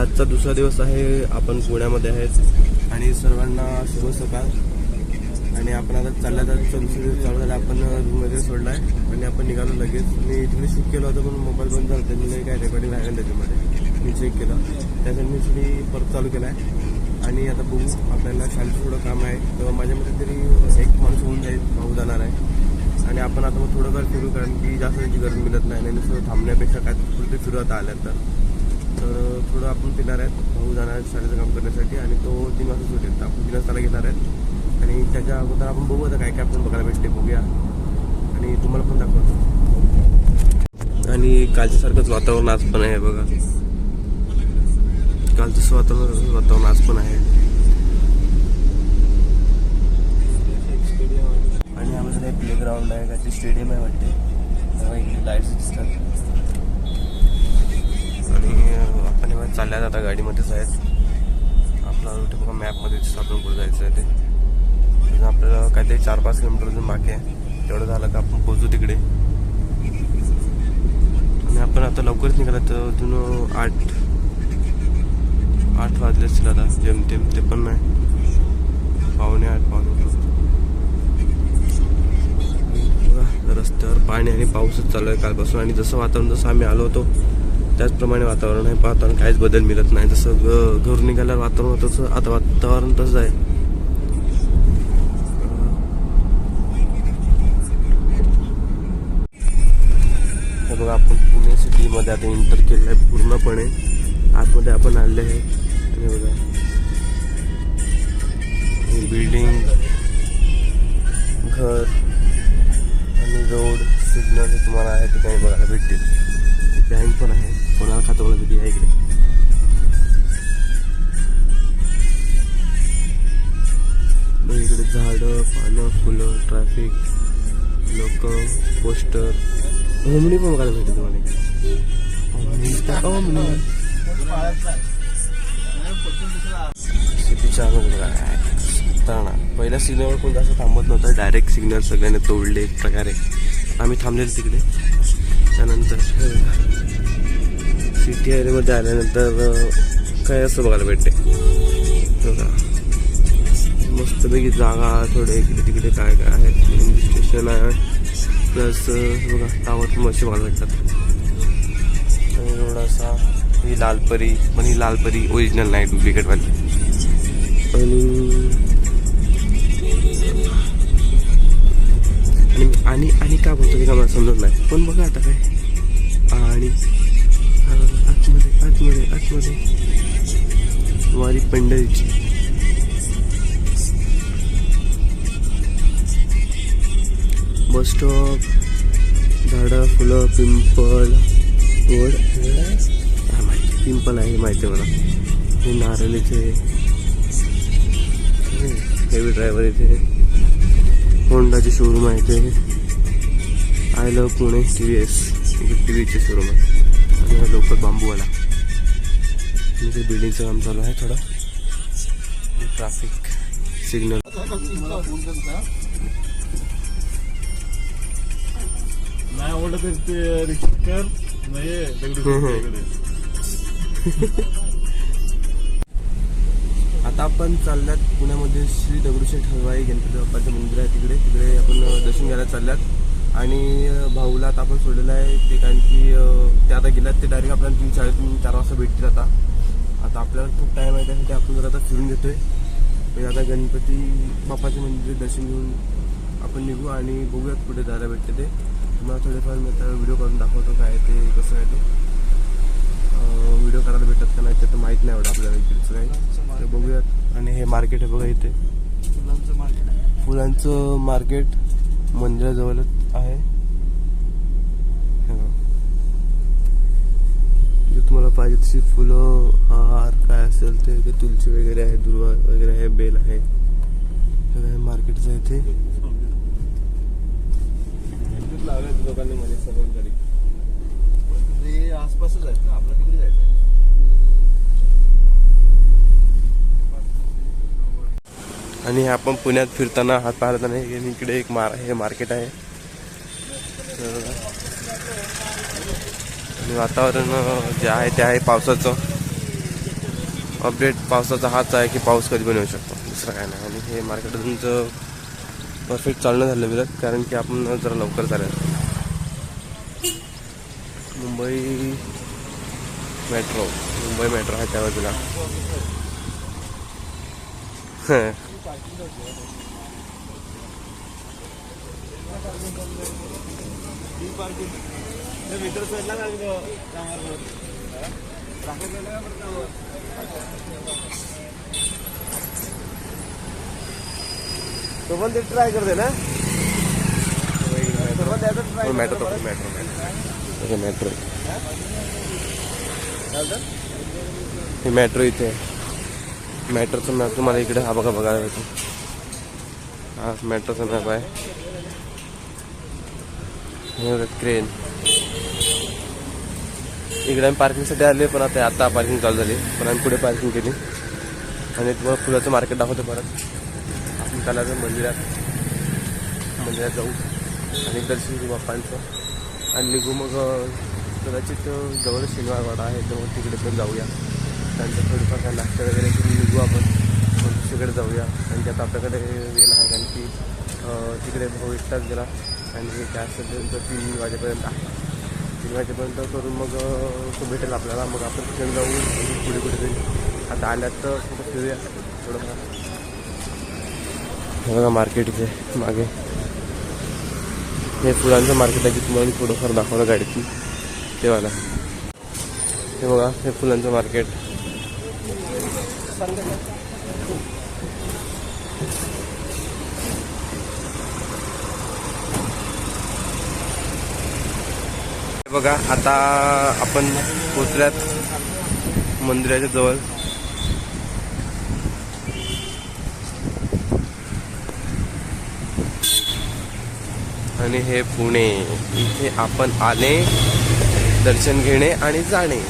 आजचा दुसरा दिवस आहे आपण पुण्यामध्ये आहेत. आणि सर्वांना शुभ सकाळ. आणि आपण आता चालला तर दुसरा दिवस चालू झाला आपण रूम वगैरे सोडला आहे आणि आपण निघालो लगेच. मी तिकडे शूट केलं होतं पण मोबाईल बंद झाला. होता मी काय रेकॉर्डिंग राहिलं त्याच्यामध्ये. मी चेक केलं. त्यासाठी मी थोडी परत चालू केला आहे आणि आता बघू आपल्याला शाळेचं थोडं काम आहे. तेव्हा माझ्या मते तरी एक माणूस होऊन जाईल भाऊ जाणार आहे. आणि आपण आता मग थोडंफार फिरू कारण की जास्त त्याची गरज मिळत नाही. आणि नुसतं थांबण्यापेक्षा काय कुठे फिरवता आल्या तर तर थोडं आपण फिरणार आहेत. भाऊ जाणार आहेत शाळेचं काम करण्यासाठी आणि तो तीन वाजता सुटेल तर आपण तीन वाजताला घेणार आहेत. आणि त्याच्या अगोदर आपण बघू आता काय काय आपण बघायला भेटते. बघूया. आणि तुम्हाला पण दाखवतो. आणि कालच्यासारखंच वातावरण आज पण आहे बघा. कालचं वातावरण वातावरण आज पण आहे. आणि आमचं काही प्ले आहे. काहीतरी स्टेडियम आहे वाटते. तेव्हा इकडे लाईट्स दिसतात. अं, आपण चालल्या जाता गाडीमध्येच आहेत. आपला रूट बघा मॅपमध्ये दिसतं आपण कुठं जायचं आहे ते. अजून आपल्याला काहीतरी चार पाच किलोमीटर अजून बाकी आहे. तेवढं झालं का आपण पोहोचू तिकडे. आणि आपण आता लवकरच निघाला तर अजून आठ आठ वाजले असतील आता. जेमतेम ते पण नाही. पाहुणे आठ पाहुणे रस्त्यावर पाणी आणि पाऊसच चालू आहे कालपासून. आणि जसं वातावरण जसं आम्ही आलो होतो. त्याचप्रमाणे वातावरण आहे पाहताना काहीच बदल मिळत नाही. जसं ग घरून निघाल्यावर वातावरण तसं आता वातावरण तसंच आहे. मग बघा आपण पुणे सिटीमध्ये आता एंटर केलं आहे पूर्णपणे. आतमध्ये आपण आले आहे. आणि बघा बिल्डिंग घर आणि रोड सिग्नल हे तुम्हाला या ठिकाणी बघायला भेटतील. बँक पण आहे. कोणाला खातं किती आहे इकडे. मग इकडे झाडं पानं फुलं ट्रॅफिक लोक पोस्टर होमणी पण बघायला भेटते तुम्हाला इकडे. सिटीच्या ना पहिल्या सिग्नलवर कोण जास्त थांबत नव्हतं. डायरेक्ट सिग्नल सगळ्यांनी तोडले एक प्रकारे. आम्ही थांबलेलो तिकडे. त्यानंतर सिटी एरियामध्ये आल्यानंतर काय असं बघायला भेटते. बघा. मस्तपैकी जागा थोडे इकडे तिकडे काय काय आहे स्टेशन आहे. प्लस बघा टावर मशी मस्त बघायला भेटतात. एवढासा थोडासा ही लालपरी पण ही लालपरी ओरिजिनल नाही डुप्लिकेटवाली आणि आणि आणि का बोलतो ते का मला समजत नाही. पण बघा आता काय. आणि आतमध्ये आतमध्ये आतमध्ये. वारी पंढरीची. बस स्टॉप झाडं फुलं पिंपल वड काय माहिती. पिंपल आहे माहिती आहे मला. हे नारळीचे हेवी ड्रायव्हर इथे. होंडाचे शोरूम आहे ते I love Pune T V S T व्हीचे showroom आहे आणि हा लोकल बांबूवाला. ते बिल्डिंगचं काम चालू आहे थोडं. ट्रॅफिक सिग्नल नाही आवडत तर ते रिक्षा कर नाही दगडी इकडे आता आपण चालल्यात पुण्यामध्ये श्री दगडूशेठ हलवाई गणपती बाप्पाचं मंदिर आहे तिकडे. तिकडे आपण दर्शन घ्यायला चालल्यात. आणि भाऊला आता आपण सोडलेलं आहे. ते कारण की ते आता गेल्यात ते डायरेक्ट आपल्याला तीन साडेतीन चार वाजता भेटतील आता. आता आपल्याला खूप टाईम आहे त्यासाठी आपण जर आता फिरून घेतोय म्हणजे आता गणपती बाप्पाचे मंदिर दर्शन घेऊन आपण निघू आणि बघूयात कुठे जायला भेटते ते. तुम्हाला थोडेफार मी आता व्हिडिओ करून दाखवतो काय ते कसं आहे ते. व्हिडिओ करायला भेटत का नाही ते तर माहीत नाही एवढं आपल्याला इकडचं काही. ते बघूयात. आणि हे मार्केट आहे बघा इथे. फुलांचं मार्केट फुलांचं मार्केट मंदिराजवळच. आहे. हे. जे तुम्हाला पाहिजे तशी फुलं हार काय असेल ते तुलसी वगैरे आहे दुर्वा वगैरे आहे बेल आहे. हे काय मार्केटच आहे इथे. सर्व गाडी ते आसपासच आहेत ना आपल्या तिकडे जायचं आणि हे आपण पुण्यात फिरताना हात पाहताना हे इकडे एक मार हे मार्केट आहे. आणि वातावरण जे आहे ते आहे पावसाचं. अपडेट पावसाचा हाच आहे की पाऊस कधी पण येऊ शकतो. दुसरं काय नाही. आणि हे मार्केट तुमचं परफेक्ट चालणं झालं विराट. कारण की आपण जरा लवकर चालेल मुंबई मेट्रो मुंबई मेट्रो आहे त्या बाजूला. मित्र साईडला तो पण ते ट्राय करते ना? मेट्रो मेट्रो मेट्रो मेट्रो हे मेट्रो इथे. आहे. मेट्रोचं मॅप तुम्हाला इकडे हा बघा बघायला भेटतो हा मेट्रोचा मॅप आहे. हे बघा क्रेन इकडे आम्ही पार्किंगसाठी आले पण आता आता पार्किंग चालू झाली. पण आम्ही पुढे पार्किंग केली. आणि तुम्हाला फुलाचं मार्केट दाखवतो परत. आपण त्याला मंदिरात. मंदिरात जाऊ. आणि दर्शन घेऊ बाप्पांचं. आणि निघू मग कदाचित अं, जवळ शनिवारवाडा आहे तर मग तिकडे पण जाऊया. त्यांचं थोडंफार काय नाश्ता वगैरे करून निघू आपण. मग दुसरीकडे जाऊया. आणि त्यात आपल्याकडे वेळ आहे कारण की तिकडे भाऊ एकटाच गेला. आणि हे तर तीन वाजेपर्यंत आहे तीन वाजेपर्यंत करून मग तो भेटेल आपल्याला. मग आपण तिकडे जाऊ आणि पुढे कुठे जाईल आता आल्यात तर कुठं फिरूया? थोडंफार हे बघा मार्केट इथे मागे. हे फुलांचं मार्केट आहे की तुम्हाला मी थोडंफार दाखवलं गाडीची. तेव्हाला हे बघा हे फुलांचं मार्केट. बघा आता आपण पोचल्यात मंदिराच्या जवळ. आणि हे पुणे. इथे आपण आले दर्शन घेणे आणि जाणे.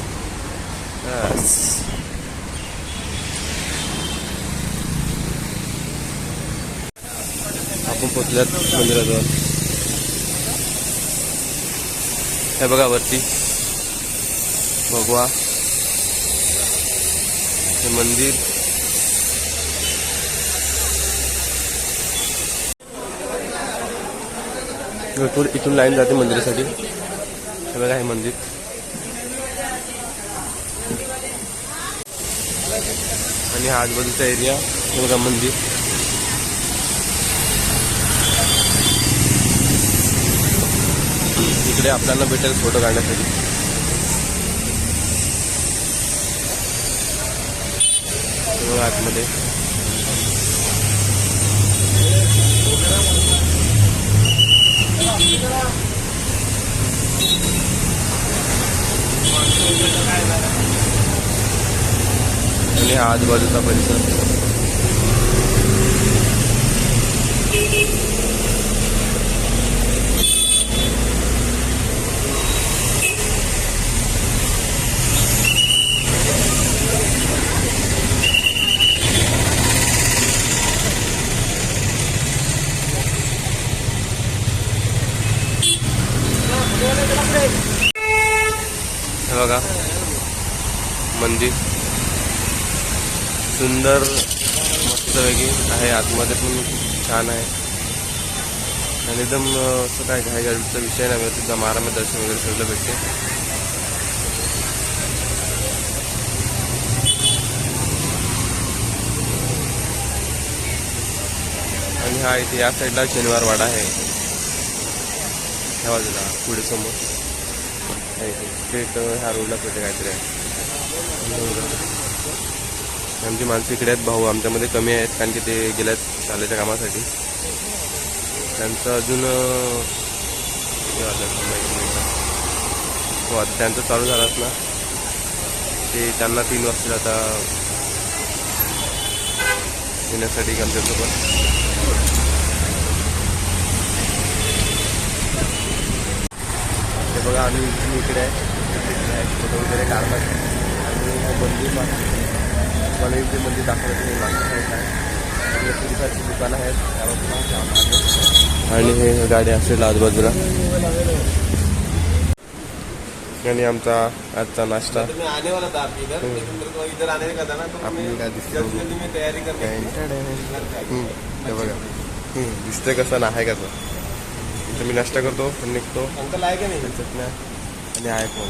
आपण पोचल्यात मंदिराजवळ. हे बघा वरती. भगवा. हे मंदिर. भरपूर इथून लाईन जाते मंदिरासाठी. हे बघा हे मंदिर. आणि हा आजूबाजूचा एरिया हे बघा मंदिर. तिकडे आपल्याला भेटेल फोटो काढण्यासाठी. आतमध्ये. आणि आजूबाजूचा परिसर. हे बघा. मंदिर. सुंदर मस्तपैकी आहे. आतमध्ये पण छान आहे. आणि एकदम असं काय घाई गाडीचा विषय नाही व्यवस्थित महाराज दर्शन वगैरे सगळं भेटते. आणि हा इथे या साईडला शनिवार वाडा आहे. ह्या बाजूला पुढे समोर. स्ट्रेट uh, ह्या रोडला कुठे काहीतरी आहे? आमची माणसं इकडे आहेत भाऊ आमच्यामध्ये कमी आहेत कारण की ते गेल्यात चालायच्या कामासाठी. त्यांचं अजून हे हो आता त्यांचं चालू झालंच ना ते त्यांना तीन वाजता आता येण्यासाठी आमच्यासोबत. बघा आम्ही इकडे फोटो वगैरे काढतात. आणि मंदिर मला इथे मंदिर दाखवत नाही दुकानं आहेत. आणि हे गाडी असेल आजूबाजूला आणि आमचा आजचा नाश्ता. आपली बघा. दिसतंय कसं नाही कसं. तर मी नाश्ता करतो निघतो. अंकल आहे का नाही? आणि आहे फोन